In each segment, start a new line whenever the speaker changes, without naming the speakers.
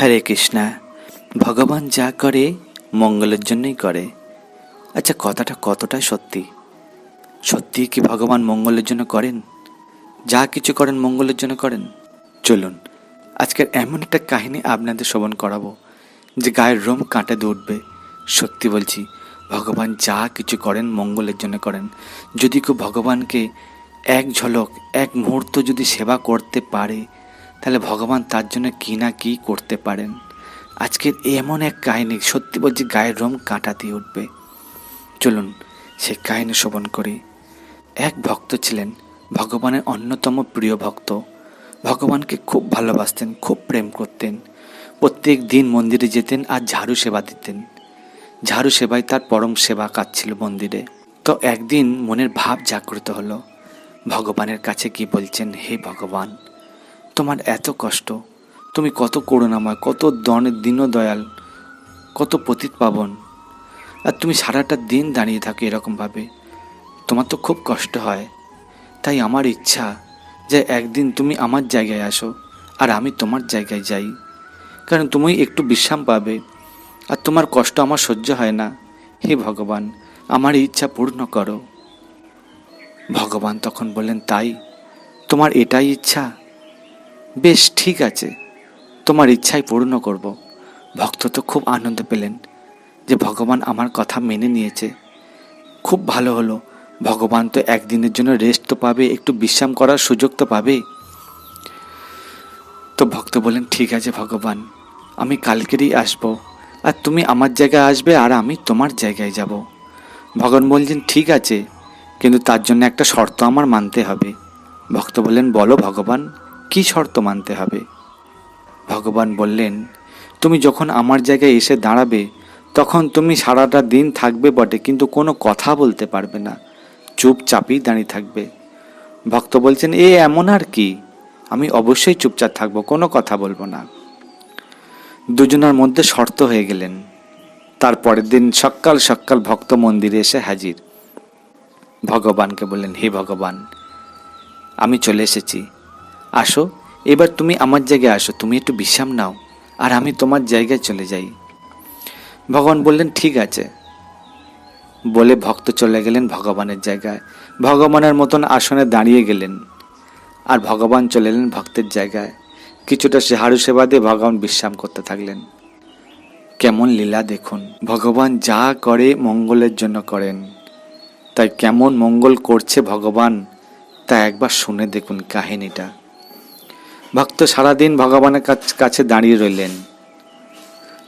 হরে কৃষ্ণা, ভগবান যা করে, মঙ্গলের জন্যই করে। আচ্ছা কথাটা কতটা সত্যি? সত্যি কি ভগবান মঙ্গলের জন্য করেন? যা কিছু করেন মঙ্গলের জন্য করেন? চলুন, আজকের এমন একটা কাহিনী আপনাদের শ্রবণ করাবো, যে গায়ের রোম কাঁটে উঠবে। সত্যি বলছি, ভগবান যা কিছু করেন মঙ্গলের জন্য করেন। যদি কেউ ভগবানকে এক ঝলক, এক মুহূর্ত যদি সেবা করতে পারে তাহলে ভগবান তার জন্য কি না কি করতে পারেন? আজকের এমন এক কাহিনী, সত্যি বলছি গায়ের রোম কাঁটা দিয়ে উঠবে। চলুন, সে কাহিনী শ্রবণ করি। এক ভক্ত ছিলেন, ভগবানের অন্যতম প্রিয় ভক্ত। ভগবানকে খুব ভালোবাসতেন, খুব প্রেম করতেন। প্রত্যেক দিন মন্দিরে যেতেন আর ঝাড়ু সেবা দিতেন। ঝাড়ু সেবায় তার পরম সেবা কাজ ছিল মন্দিরে। তো একদিন মনের ভাব জাগ্রত হলো। ভগবানের কাছে কি বলছেন, হে ভগবান তোমার এত কষ্ট। তুমি কত করুণাময়, কত দীন দয়াল কত পতিত পাবন। আর তুমি সারাটা দিন দাঁড়িয়ে থাকো এরকমভাবে। তোমার তো খুব কষ্ট হয়। তাই আমার ইচ্ছা যে একদিন তুমি আমার জায়গায় আসো, আর আমি তোমার জায়গায় যাই। কারণ তুমি একটু বিশ্রাম পাবে। আর তোমার কষ্ট আমার সহ্য হয় না। হে ভগবান, আমার ইচ্ছা পূর্ণ করো। ভগবান তখন বললেন, তাই? তোমার এটাই ইচ্ছা? বেশ ঠিক আছে। তোমার ইচ্ছাই পূর্ণ করব। ভক্ত তো খুব আনন্দ পেলেন যে ভগবান আমার কথা মেনে নিয়েছে। খুব ভালো হলো। ভগবান তো একদিনের জন্য রেস্ট তো পাবে, একটু বিশ্রাম করার সুযোগ তো পাবে। তো ভক্ত বলেন ঠিক আছে ভগবান, আমি কালকেরই আসব। আর তুমি আমার জায়গায় আসবে আর আমি তোমার জায়গায় যাব। ভগবান বলছেন ঠিক আছে, কিন্তু তার জন্য একটা শর্ত আমার মানতে হবে। ভক্ত বললেন, বলো ভগবান কি শর্ত মানতে হবে? ভগবান বললেন, তুমি যখন আমার জায়গায় এসে দাঁড়াবে, তখন তুমি সারাটা দিন থাকবে বটে, কিন্তু কোনো কথা বলতে পারবে না। চুপচাপই দাঁড়িয়ে থাকবে। ভক্ত বলছেন, এ এমন আর কি? আমি অবশ্যই চুপচাপ থাকব, কোনো কথা বলব না। দুজনের মধ্যে শর্ত হয়ে গেলেন। তারপরের দিন সকাল সকাল ভক্ত মন্দিরে এসে হাজির। ভগবানকে বললেন, হে ভগবান, আমি চলে এসেছি। আসো, এবার তুমি আমার জায়গায় আসো, তুমি একটু বিশ্রাম নাও, আর আমি তোমার জায়গায় চলে যাই। ভগবান বললেন, ঠিক আছে। বলে ভক্ত চলে গেলেন ভগবানের জায়গায়। ভগবানের মতন আসনে দাঁড়িয়ে গেলেন, আর ভগবান চলে এলেন ভক্তের জায়গায়। কিছুটা ঝাড়ু সেবা দিয়ে ভগবান বিশ্রাম করতে থাকলেন। কেমন লীলা দেখুন, ভগবান যা করে মঙ্গলের জন্য করেন। তাই কেমন মঙ্গল করছে ভগবান, তা একবার শুনে দেখুন কাহিনীটা। ভক্ত সারাদিন ভগবানের কাছ- দাঁড়িয়ে রইলেন।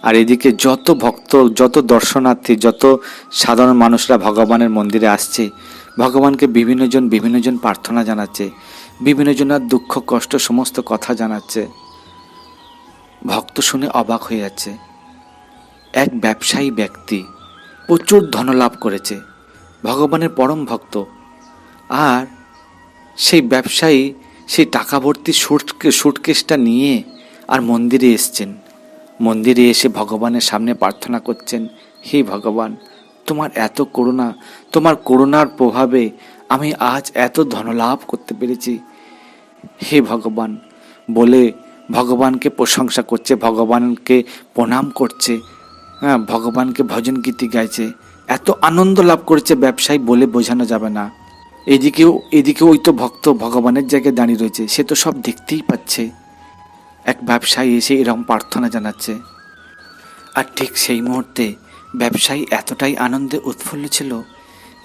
আর এদিকে যত ভক্ত, যত দর্শনার্থী, যত সাধারণ মানুষরা ভগবানের মন্দিরে আসছে, ভগবানকে বিভিন্নজন বিভিন্নজন প্রার্থনা জানাচ্ছে, বিভিন্নজনের দুঃখ, কষ্ট, সমস্ত কথা জানাচ্ছে। ভক্ত শুনে অবাক হয়ে যাচ্ছে। এক ব্যবসায়ী ব্যক্তি প্রচুর ধনলাভ করেছে, ভগবানের পরম ভক্ত। আর সেই ব্যবসায়ী সেই টাকা ভর্তি সুটকে সুটকেসটা নিয়ে আর মন্দিরে এসছেন। মন্দিরে এসে ভগবানের সামনে প্রার্থনা করছেন, হে ভগবান, তোমার এত করুণা, তোমার করুণার প্রভাবে আমি আজ এত ধনলাভ করতে পেরেছি। হে ভগবান, বলে ভগবানকে প্রশংসা করছে, ভগবানকে প্রণাম করছে হ্যাঁ ভগবানকে ভজন গীতি গাইছে। এত আনন্দ লাভ করেছে ব্যবসায়ী বলে বোঝানো যাবে না। এদিকেও, এদিকে ওই তো ভক্ত ভগবানের জায়গায় দাঁড়িয়ে রয়েছে। সে তো সব দেখতেই পাচ্ছে। এক ব্যবসায়ী এসে এরকম প্রার্থনা জানাচ্ছে। আর ঠিক সেই মুহূর্তে ব্যবসায়ী এতটাই আনন্দে উৎফুল্ল ছিল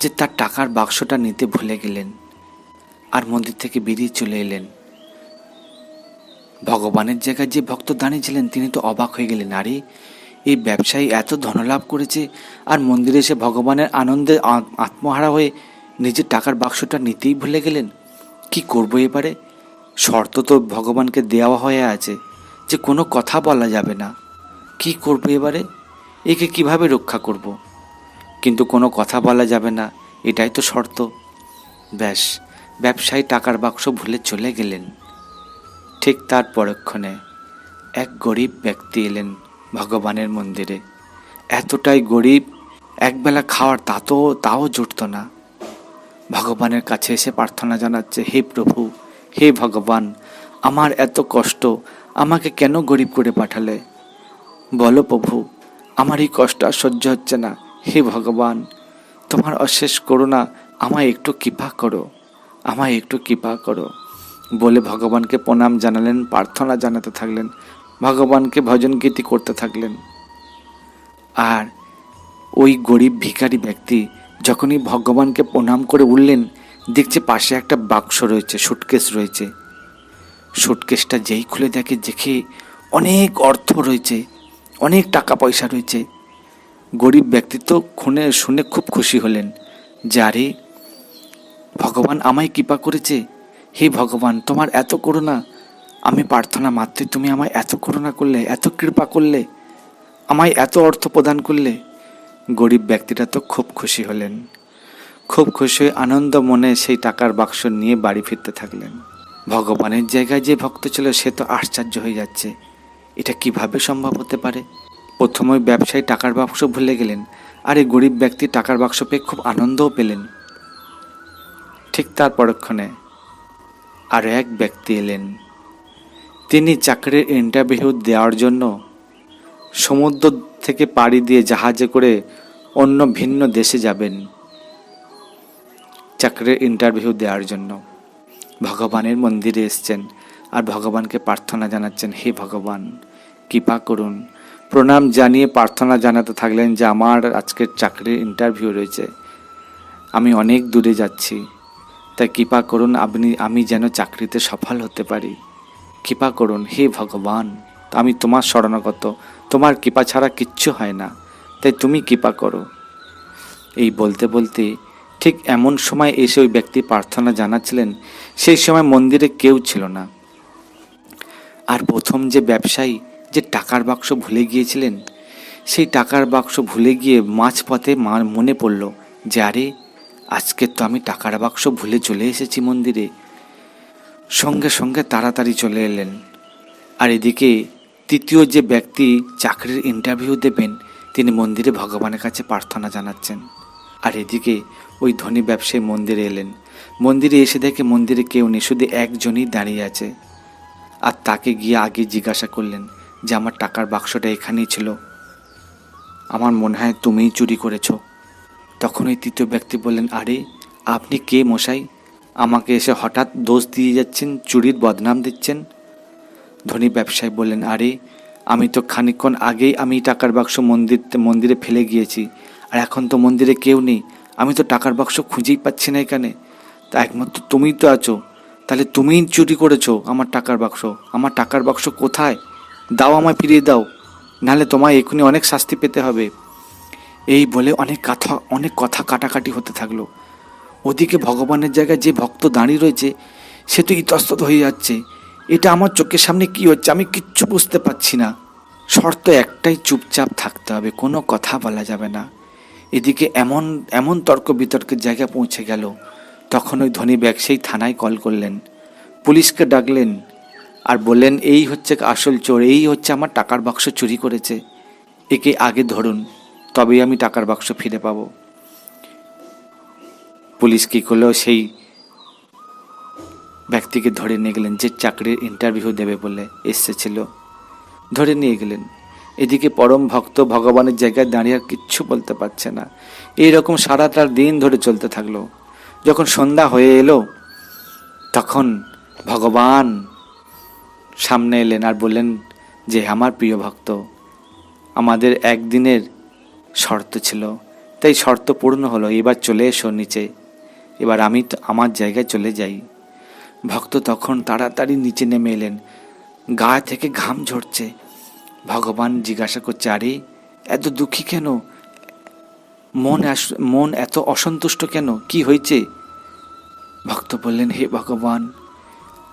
যে তার টাকার বাক্সটা নিতে ভুলে গেলেন আর মন্দির থেকে বেরিয়ে চলে এলেন। ভগবানের জায়গায় যে ভক্ত দাঁড়িয়েছিলেন তিনি তো অবাক হয়ে গেলেন, আরে, এই ব্যবসায়ী এত ধনলাভ করেছে আর মন্দিরে এসে ভগবানের আনন্দে আত্মহারা হয়ে নিজের টাকার বাক্সটা নিতেই ভুলে গেলেন? কি করব এবারে? শর্ত তো ভগবানকে দেওয়া হয়ে আছে, যে কোনো কথা বলা যাবে না। কি করব এবারে? একে কীভাবে রক্ষা করব। কিন্তু কোনো কথা বলা যাবে না, এটাই তো শর্ত। ব্যাস, ব্যবসায়ী টাকার বাক্স ভুলে চলে গেলেন। ঠিক তার পরক্ষণে এক গরিব ব্যক্তি এলেন ভগবানের মন্দিরে। এতটাই গরিব, একবেলা খাওয়ার তা তো, তাও জুটত না। ভগবানের কাছে এসে প্রার্থনা জানাচ্ছে, হে প্রভু, হে ভগবান, আমার এত কষ্ট, আমাকে কেন গরিব করে পাঠালে? বলো প্রভু, আমার এই কষ্ট আর সহ্য হচ্ছে না। হে ভগবান, তোমার অশেষ করুণা আমায় একটু কৃপা করো, আমায় একটু কৃপা করো। বলে ভগবানকে প্রণাম জানালেন, প্রার্থনা জানাতে থাকলেন, ভগবানকে ভজন গীতি করতে থাকলেন। আর ওই গরিব ভিখারি ব্যক্তি যখনই ভগবানকে প্রণাম করে উঠলেন, দেখছে পাশে একটা বাক্স রয়েছে, সুটকেস রয়েছে। সুটকেসটা যেই খুলে দেখে দেখে অনেক অর্থ রয়েছে, অনেক টাকা পয়সা রয়েছে। গরিব ব্যক্তি তো খুনে, শুনে খুব খুশি হলেন। যে আরে ভগবান আমায় কৃপা করেছে? হে ভগবান, তোমার এত করুণা। আমি প্রার্থনা মাত্রই তুমি আমায় এত করুণা করলে, এত কৃপা করলে, আমায় এত অর্থ প্রদান করলে। গরিব ব্যক্তিটা তো খুব খুশি হলেন। খুব খুশি হয়ে আনন্দ মনে সেই টাকার বাক্স নিয়ে বাড়ি ফিরতে থাকলেন। ভগবানের জায়গায় যে ভক্ত ছিল সে তো আশ্চর্য হয়ে যাচ্ছে। এটা কীভাবে সম্ভব হতে পারে? প্রথম ব্যবসায়ী টাকার বাক্স ভুলে গেলেন আর এই গরিব ব্যক্তি টাকার বাক্স পেয়ে খুব আনন্দও পেলেন। ঠিক তার পরক্ষণে আরও এক ব্যক্তি এলেন। তিনি চাকরির ইন্টারভিউ দেওয়ার জন্য সমুদ্র থেকে পাড়ি দিয়ে জাহাজে করে অন্য ভিন্ন দেশে যাবেন চাকরির ইন্টারভিউ দেওয়ার জন্য। ভগবানের মন্দিরে এসছেন আর ভগবানকে প্রার্থনা জানাচ্ছেন, হে ভগবান, কৃপা করুন। প্রণাম জানিয়ে প্রার্থনা জানাতে থাকলেন যে, আমার আজকের চাকরির ইন্টারভিউ রয়েছে। আমি অনেক দূরে যাচ্ছি। তাই কৃপা করুন, আপনি, আমি যেন চাকরিতে সফল হতে পারি। কৃপা করুন, হে ভগবান, আমি তোমার শরণাগত তোমার কৃপা ছাড়া কিচ্ছু হয় না, তাই তুমি কৃপা করো। এই বলতে বলতে ঠিক এমন সময় এসে ওই ব্যক্তি প্রার্থনা জানাচ্ছিলেন, সেই সময় মন্দিরে কেউ ছিল না। আর প্রথম যে ব্যবসায়ী যে টাকার বাক্স ভুলে গিয়েছিলেন, সেই টাকার বাক্স ভুলে গিয়ে মাঝপথে মা মনে পড়ল যে, আরে, আজকে তো আমি টাকার বাক্স ভুলে চলে এসেছি মন্দিরে। সঙ্গে সঙ্গে তাড়াতাড়ি চলে এলেন। আর এদিকে তৃতীয় যে ব্যক্তি চাকরির ইন্টারভিউ দেবেন, তিনি মন্দিরে ভগবানের কাছে প্রার্থনা জানাচ্ছেন। আর এদিকে ওই ধনী ব্যবসায়ী মন্দিরে এলেন। মন্দিরে এসে দেখে মন্দিরে কেউ নেই, শুধু একজনই দাঁড়িয়ে আছে। আর তাকে গিয়ে আগে জিজ্ঞাসা করলেন যে, আমার টাকার বাক্সটা এখানেই ছিল। আমার মনে হয় তুমিই চুরি করেছ। তখন ওই তৃতীয় ব্যক্তি বললেন, আরে, আপনি কে মশাই? আমাকে এসে হঠাৎ দোষ দিয়ে যাচ্ছেন, চুরির বদনাম দিচ্ছেন? ধনী ব্যবসায়ী বললেন, আরে, আমি তো খানিকক্ষণ আগেই আমি টাকার বাক্স মন্দির মন্দিরে ফেলে গিয়েছি, আর এখন তো মন্দিরে কেউ নেই। আমি তো টাকার বাক্স খুঁজেই পাচ্ছি না এখানে। তা একমাত্র তুমিই তো আছো। তাহলে তুমিই চুরি করেছ আমার টাকার বাক্স। আমার টাকার বাক্স কোথায়? দাও আমায়, ফিরিয়ে দাও। নাহলে তোমায় এক্ষুনি অনেক শাস্তি পেতে হবে। এই বলে অনেক কথা অনেক কথা কাটাকাটি হতে থাকল। ওদিকে ভগবানের জায়গায় যে ভক্ত দাঁড়িয়ে রয়েছে, সে তো ইতস্তত হয়ে যাচ্ছে। এটা আমার চোখের সামনে কি হচ্ছে আমি কিচ্ছু বুঝতে পারছি না। শর্ত একটাই, চুপচাপ থাকতে হবে, কোনো কথা বলা যাবে না। এদিকে এমন এমন তর্ক বিতর্কের জায়গায় পৌঁছে গেল। তখন ওই ধনী ব্যবসায়ী থানায় কল করলেন। পুলিশকে ডাকলেন আর বললেন, এই হচ্ছে আসল চোর, এই হচ্ছে আমার টাকার বাক্স চুরি করেছে। একে আগে ধরুন, তবেই আমি টাকার বাক্স ফিরে পাবো। পুলিশ কী করল? সেই ব্যক্তিকে ধরে নিয়ে গেলেন যে চাকরির ইন্টারভিউ দেবে বলে এসেছিল। ধরে নিয়ে গেলেন। এদিকে পরম ভক্ত ভগবানের জায়গায় দাঁড়িয়ে আর কিচ্ছু বলতে পারছে না। এই এইরকম সারাটার দিন ধরে চলতে থাকল। যখন সন্ধ্যা হয়ে এলো, তখন ভগবান সামনে এলেন আর বললেন যে, আমার প্রিয় ভক্ত, আমাদের একদিনের শর্ত ছিল। তাই শর্ত পূর্ণ হলো। এবার চলে এসো নিচে। এবার আমি তো আমার জায়গায় চলে যাই। ভক্ত তখন তাড়াতাড়ি নিচে নেমে এলেন। গা থেকে ঘাম ঝরছে। ভগবান জিজ্ঞাসা করছে, আরে, এত দুঃখী কেন? মন মন এত অসন্তুষ্ট কেন? কি হয়েছে? ভক্ত বললেন, হে ভগবান,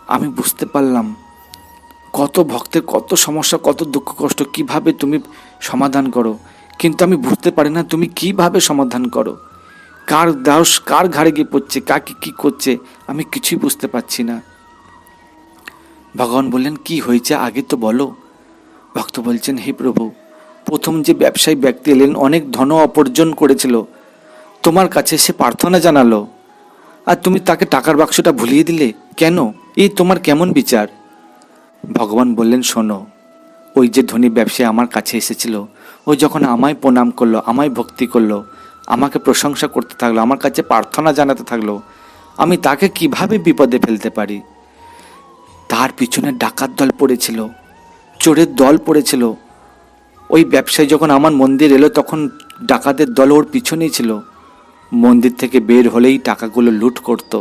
আমি বুঝতে পারলাম। কত ভক্তের কত সমস্যা, কত দুঃখ কষ্ট, কীভাবে তুমি সমাধান করো? কিন্তু আমি বুঝতে পারি না তুমি কীভাবে সমাধান করো? কার দাস কার ঘাড়ে গিয়ে পড়ছে, কাকে কি করছে, আমি কিছুই বুঝতে পারছি না। ভগবান বললেন, কি হয়েছে আগে তো বলো। ভক্ত বলছেন, হে প্রভু, প্রথম যে ব্যবসায়ী ব্যক্তি এলেন, অনেক ধন অর্জন করেছিল। তোমার কাছে সে প্রার্থনা জানালো। আর তুমি তাকে টাকার বাক্সটা ভুলিয়ে দিলে? কেন? এই তোমার কেমন বিচার? ভগবান বললেন, শোনো, ওই যে ধনী ব্যবসায়ী আমার কাছে এসেছিল। ও যখন আমায় প্রণাম করল, আমায় ভক্তি করল আমাকে প্রশংসা করতে থাকল, আমার কাছে প্রার্থনা জানাতে থাকল, আমি তাকে কীভাবে বিপদে ফেলতে পারি? তার পিছনে ডাকাত দল পড়েছিল, চোরের দল পড়েছিল। ওই ব্যবসায়ী যখন আমার মন্দির এলো, তখন ডাকাতের দল ওর পিছনেই ছিল। মন্দির থেকে বের হলেই টাকাগুলো লুট করত।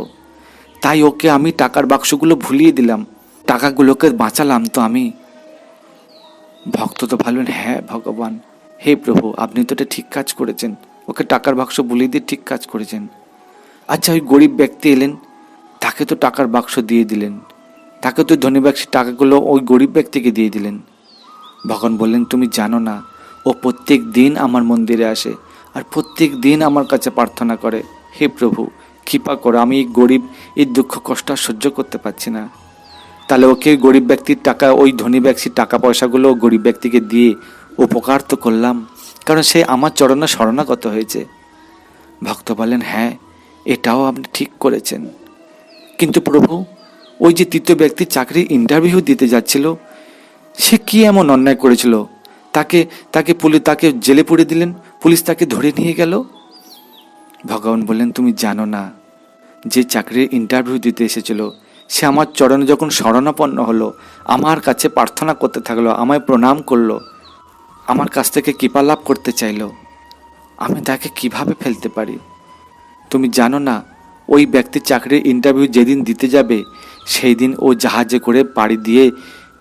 তাই ওকে আমি টাকার বাক্সগুলো ভুলিয়ে দিলাম, টাকাগুলোকে বাঁচালাম তো আমি। ভক্ত তো ভাবলেন হ্যাঁ ভগবান। হে প্রভু, আপনি তো এটা ঠিক কাজ করেছেন। ওকে টাকার বাক্স ভুলিয়ে দিয়ে ঠিক কাজ করেছেন। আচ্ছা ওই গরিব ব্যক্তি এলেন, তাকে তো টাকার বাক্স দিয়ে দিলেন। তাকে তো ধনী ব্যক্তির টাকাগুলো ওই গরিব ব্যক্তিকে দিয়ে দিলেন। ভগবান বললেন, তুমি জানো না, ও প্রত্যেক দিন আমার মন্দিরে আসে আর প্রত্যেক দিন আমার কাছে প্রার্থনা করে, হে প্রভু, কৃপা করো, আমি এই গরিব, এই দুঃখ, কষ্ট সহ্য করতে পারছি না। তাহলে ওকে গরিব ব্যক্তির টাকা, ওই ধনী ব্যক্তির টাকা পয়সাগুলো গরিব ব্যক্তিকে দিয়ে উপকার তো করলাম। কারণ সে আমার চরণে শরণাগত হয়েছে। ভক্ত বলেন হ্যাঁ এটাও আপনি ঠিক করেছেন। কিন্তু প্রভু, ওই যে তৃতীয় ব্যক্তি চাকরির ইন্টারভিউ দিতে যাচ্ছিল, সে কি এমন অন্যায় করেছিল? তাকে তাকে পুলিশ তাকে জেলে পুড়ে দিলেন? পুলিশ তাকে ধরে নিয়ে গেল? ভগবান বললেন, তুমি জানো না, যে চাকরির ইন্টারভিউ দিতে এসেছিল, সে আমার চরণে যখন শরণাপন্ন হলো, আমার কাছে প্রার্থনা করতে থাকল, আমায় প্রণাম করল আমার কাছ থেকে কৃপা লাভ করতে চাইলো। আমি তাকে কীভাবে ফেলতে পারি? তুমি জানো না, ওই ব্যক্তির চাকরির ইন্টারভিউ যেদিন দিতে যাবে সেই দিন ও জাহাজে করে পাড়ি দিয়ে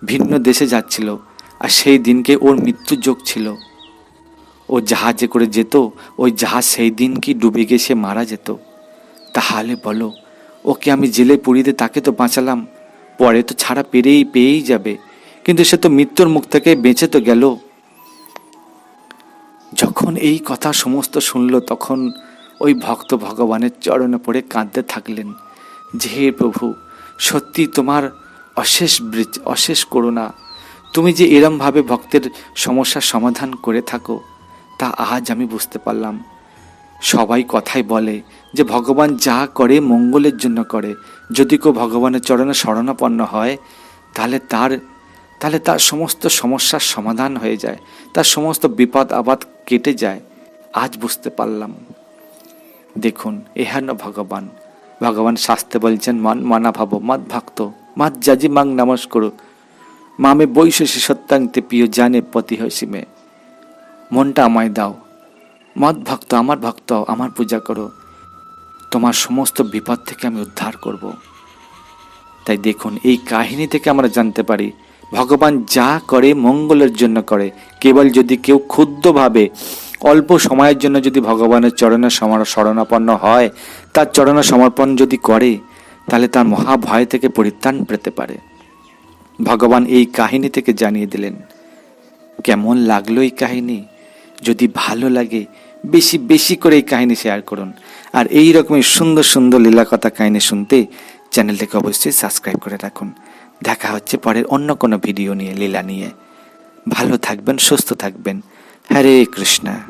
ভিন্ন দেশে যাচ্ছিল, আর সেই দিনকে ওর মৃত্যু যোগ ছিল। ও জাহাজে করে যেত, ওই জাহাজ সেই দিন কি ডুবে গিয়ে সে মারা যেত? তাহলে বলো, ওকে আমি জেলে পুড়িয়ে তাকে তো বাঁচালাম, পরে তো ছাড়া পেরেই পেয়েই যাবে, কিন্তু সে তো মৃত্যুর মুখ থেকে বেঁচে তো গেল। এই কথা সমস্ত শুনল তখন ওই ভক্ত ভগবানের চরণে পড়ে কাঁদতে থাকলেন। যে হে প্রভু, সত্যি তোমার অশেষ অশেষ করুণা। তুমি যে এরমভাবে ভক্তের সমস্যার সমাধান করে থাকো, তা আজ আমি বুঝতে পারলাম। সবাই কথাই বলে যে ভগবান যা করে মঙ্গলের জন্য করে। যদি কেউ ভগবানের চরণে শরণাপন্ন হয়, তাহলে তার তাহলে তার সমস্ত সমস্যার সমাধান হয়ে যায়। তার সমস্ত বিপদ আপদ কেটে যায়, আজ বুঝতে পারলাম। দেখুন, এহেন ভগবান। ভগবান শাস্তে বলছেন, মান মানা ভাব, মদ ভক্ত মত জাজি মাং নমস্কর। মামে বৈশসী সত্যান্তে প্রিয় জানে পতি হসিমে মনটা আমায় দাও। মদ ভক্ত, আমার ভক্ত, আমার পূজা করো। তোমার সমস্ত বিপদ থেকে আমি উদ্ধার করব। তাই দেখুন, এই কাহিনী থেকে আমরা জানতে পারি ভগবান যা করে মঙ্গলের জন্য করে। কেবল যদি কেউ ক্ষুদ্রভাবে অল্প সময়ের জন্য যদি ভগবানের চরণে শরণাপন্ন হয়, তার চরণে সমর্পণ যদি করে, তাহলে তার মহাভয় থেকে পরিত্রাণ পেতে পারে। ভগবান এই কাহিনী থেকে জানিয়ে দিলেন, কেমন লাগল এই কাহিনী? যদি ভালো লাগে, বেশি বেশি করে এই কাহিনী শেয়ার করুন। আর এই রকমের সুন্দর সুন্দর লীলাকথা কাহিনী শুনতে চ্যানেলটিকে অবশ্যই সাবস্ক্রাইব করে রাখুন। দেখা হচ্ছে পরের অন্য কোনো ভিডিও নিয়ে, লীলা নিয়ে। ভালো থাকবেন, সুস্থ থাকবেন। হরে কৃষ্ণা।